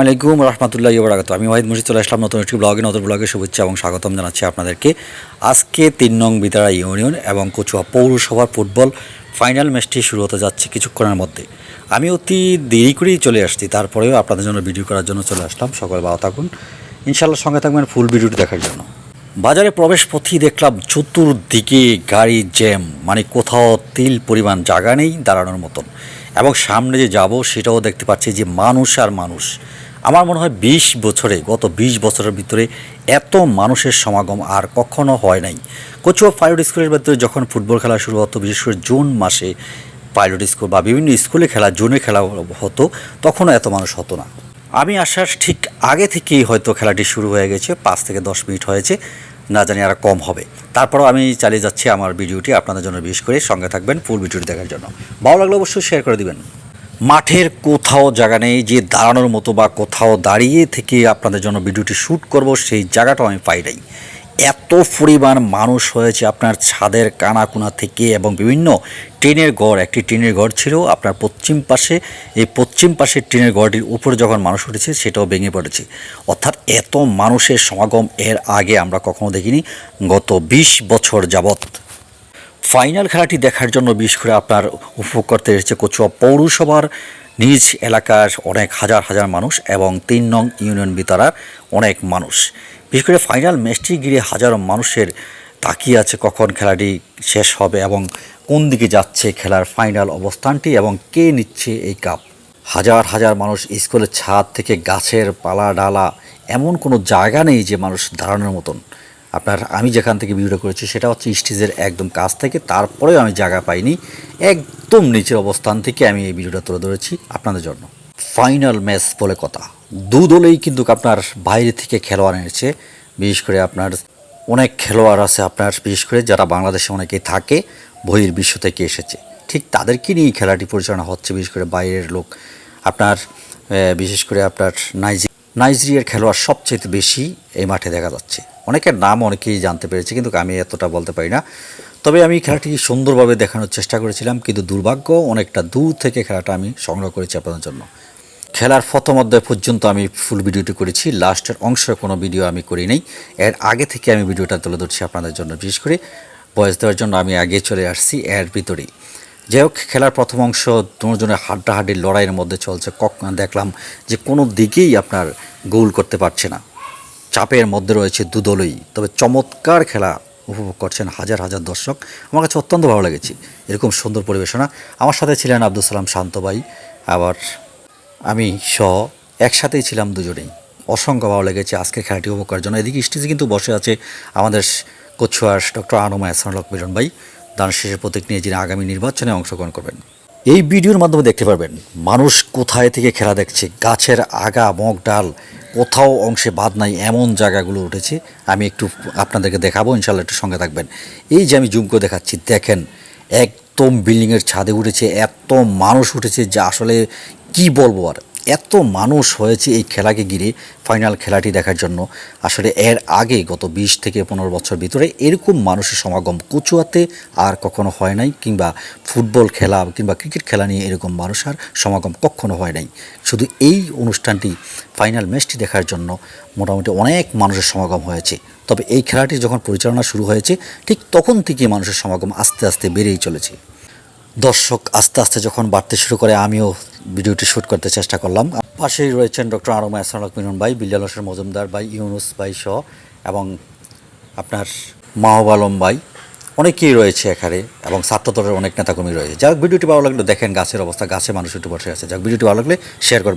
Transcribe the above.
আলাইকুম রহমতুল্লাহ ইবরাকাত আমি ওয়াহিদ মুর্শিদ, চলে আসলাম নতুন একটি ব্লগে। নতুন ব্লগে শুভেচ্ছা এবং স্বাগতম জানাচ্ছি আপনাদেরকে। আজকে তিন নং বিতারা ইউনিয়ন এবং কচুয়া পৌরসভার ফুটবল ফাইনাল ম্যাচটি শুরু হতে যাচ্ছে কিছুক্ষণের মধ্যে। আমি অতি দেরি করেই চলে আসছি, তারপরেও আপনাদের জন্য ভিডিও করার জন্য চলে আসলাম। সকল ভালো থাকুন। ইনশাল্লাহ সঙ্গে থাকবেন ফুল ভিডিওটি দেখার জন্য। বাজারে প্রবেশ পথেই দেখলাম চতুর্দিকে গাড়ি জ্যাম মানে কোথাও তিল পরিমাণ জায়গা নেই দাঁড়ানোর মতন। এবং সামনে যে যাব সেটাও দেখতে পাচ্ছি যে মানুষ আর মানুষ। আমার মনে হয় বিশ বছরে, গত বিশ বছরের ভিতরে এত মানুষের সমাগম আর কখনো হয় নাই। কচুয়া পাইলট স্কুলের ভিতরে যখন ফুটবল খেলা শুরু হতো, বিশেষ করে জুন মাসে পাইলট স্কুল বা বিভিন্ন স্কুলে খেলা, জুনে খেলা হতো, তখনও এত মানুষ হতো না। আমি আসার ঠিক আগে থেকেই হয়তো খেলাটি শুরু হয়ে গেছে, পাঁচ থেকে দশ মিনিট হয়েছে, না জানি আর কম হবে। তারপরও আমি চালিয়ে যাচ্ছি আমার ভিডিওটি, আপনাদের জন্য বিশেষ করে সঙ্গে থাকবেন ফুল ভিডিওটি দেখার জন্য। ভালো লাগলে অবশ্যই শেয়ার করে দিবেন। মাঠের কোথাও জায়গা নেই, যে দাঁড়ানোর মতো বা কোথাও দাঁড়িয়ে থেকে আপনাদের জন্য ভিডিওটি শ্যুট করব, সেই জায়গাটাও আমি পাই নাই। এত পরিমাণ মানুষ হয়েছে আপনার ছাদের কানাকুনা থেকে এবং বিভিন্ন ট্রেনের গড় একটি ট্রেনের গড় ছিল আপনার পশ্চিম পাশে। এই পশ্চিম পাশের ট্রেনের গড়টির উপরে যখন মানুষ উঠেছে, সেটাও ভেঙে পড়েছে। অর্থাৎ এত মানুষের সমাগম এর আগে আমরা কখনো দেখিনি, গত বিশ বছর যাবত ফাইনাল খেলাটি দেখার জন্য বিশেষ করে আপনার উপভোগ করতে এসেছে কচুয়া পৌরসভার নিজ এলাকার অনেক হাজার হাজার মানুষ এবং তিন নং ইউনিয়ন বিতারার অনেক মানুষ। বিশেষ করে ফাইনাল ম্যাচটি ঘিরে হাজারো মানুষের তাকিয়ে আছে কখন খেলাটি শেষ হবে এবং কোন দিকে যাচ্ছে খেলার ফাইনাল অবস্থানটি এবং কে নিচ্ছে এই কাপ। হাজার হাজার মানুষ স্কুলের ছাদ থেকে গাছের পালা ডালা, এমন কোনো জায়গা নেই যে মানুষ দাঁড়ানোর মতন। আপনার আমি যেখান থেকে ভিডিওটা করেছি সেটা হচ্ছে স্টেজের একদম কাছ থেকে, তারপরেও আমি জায়গা পাইনি। একদম নিচের অবস্থান থেকে আমি এই ভিডিওটা তুলে ধরেছি আপনাদের জন্য। ফাইনাল ম্যাচ বলে কথা। দু দলেই কিন্তু আপনার বাইরে থেকে খেলোয়াড় এনেছে। বিশেষ করে আপনার অনেক খেলোয়াড় আছে আপনার, বিশেষ করে যারা বাংলাদেশে অনেকেই থাকে, বহির বিশ্ব থেকে এসেছে। ঠিক তাদেরকে নিয়েই খেলাটি পরিচালনা হচ্ছে, বিশেষ করে বাইরের লোক। আপনার বিশেষ করে আপনার নাইজি নাইজেরিয়ার খেলোয়াড় সবচেয়ে বেশি এই মাঠে দেখা যাচ্ছে। অনেকের নাম অনেকেই জানতে পেরেছে, কিন্তু আমি এতটা বলতে পারি না। তবে আমি খেলাটি সুন্দরভাবে দেখানোর চেষ্টা করেছিলাম, কিন্তু দুর্ভাগ্য, অনেকটা দূর থেকে খেলাটা আমি সংগ্রহ করেছি আপনাদের জন্য। খেলার প্রথম অধ্যায় পর্যন্ত আমি ফুল ভিডিওটি করেছি, লাস্টের অংশের কোনো ভিডিও আমি করি নাই। এর আগে থেকে আমি ভিডিওটা তুলে ধরছি আপনাদের জন্য, বিশেষ করে বয়স দেওয়ার জন্য আমি আগে চলে আসছি এর ভিতরেই। যাই হোক, খেলার প্রথম অংশ, দুজনের হাড্ডাহাড্ডির লড়াইয়ের মধ্যে চলছে। কক দেখলাম যে কোনো দিকেই আপনার গোল করতে পারছে না। চাপের মধ্যে রয়েছে দুদলই। তবে চমৎকার খেলা উপভোগ করছেন হাজার হাজার দর্শক। আমার কাছে অত্যন্ত ভালো লেগেছে। এরকম সুন্দর পরিবেশনা। আমার সাথে ছিলেন আব্দুল সালাম শান্ত ভাই। আবার আমি স একসাথেই ছিলাম দুজনেই। অসংখ্য ভালো লেগেছে আজকের খেলাটি উপভোগ করার জন্য। এদিকে স্টেজে কিন্তু বসে আছে আমাদের কচুয়ার ডক্টর আনুমা এসানুলক মিলন ভাই। দান শেষের প্রতীক নিয়ে যিনি আগামী নির্বাচনে অংশগ্রহণ করবেন। এই ভিডিওর মাধ্যমে দেখতে পারবেন, মানুষ কোথায় থেকে খেলা দেখছে? গাছের আগা, মগ, ডাল কোথাও অংশে বাদ নাই, এমন জায়গাগুলো উঠেছে। আমি একটু আপনাদেরকে দেখাবো ইনশাল্লাহ একটু সঙ্গে থাকবেন। এই যে আমি জুম করে দেখাচ্ছি, দেখেন, একদম বিল্ডিংয়ের ছাদে উঠেছে, এত মানুষ উঠেছে যে আসলে কি বলব আর? এত মানুষ হয়েছে এই খেলাকে ঘিরে ফাইনাল খেলাটি দেখার জন্য। আসলে এর আগে গত বিশ থেকে পনেরো বছর ভিতরে এরকম মানুষের সমাগম কচুয়াতে আর কখনো হয় নাই, কিংবা ফুটবল খেলা কিংবা ক্রিকেট খেলা নিয়ে এরকম মানুষ আর সমাগম কখনো হয় নাই। শুধু এই অনুষ্ঠানটি ফাইনাল ম্যাচটি দেখার জন্য মোটামুটি অনেক মানুষের সমাগম হয়েছে। তবে এই খেলাটি যখন পরিচালনা শুরু হয়েছে, ঠিক তখন থেকে মানুষের সমাগম আস্তে আস্তে বেড়েই চলেছে। দর্শক আস্তে আস্তে যখন বাড়তে শুরু করে, আমিও ভিডিওটি শ্যুট করতে চেষ্টা করলাম। পাশেই রয়েছেন ডক্টর আরমা এসানক মিনন ভাই, বিল্লাল হোসেন মজুমদার ভাই, ইউনুস ভাই সহ, এবং আপনার মাহব আলম ভাই। অনেকেই রয়েছে এখানে, এবং ছাত্রদলের অনেক নেতাকর্মী রয়েছে। যাক, ভিডিওটি ভালো লাগলে দেখেন গাছের অবস্থা, গাছে মানুষ একটু বসে আছে। যাক, ভিডিওটি ভালো লাগলে শেয়ার করবেন।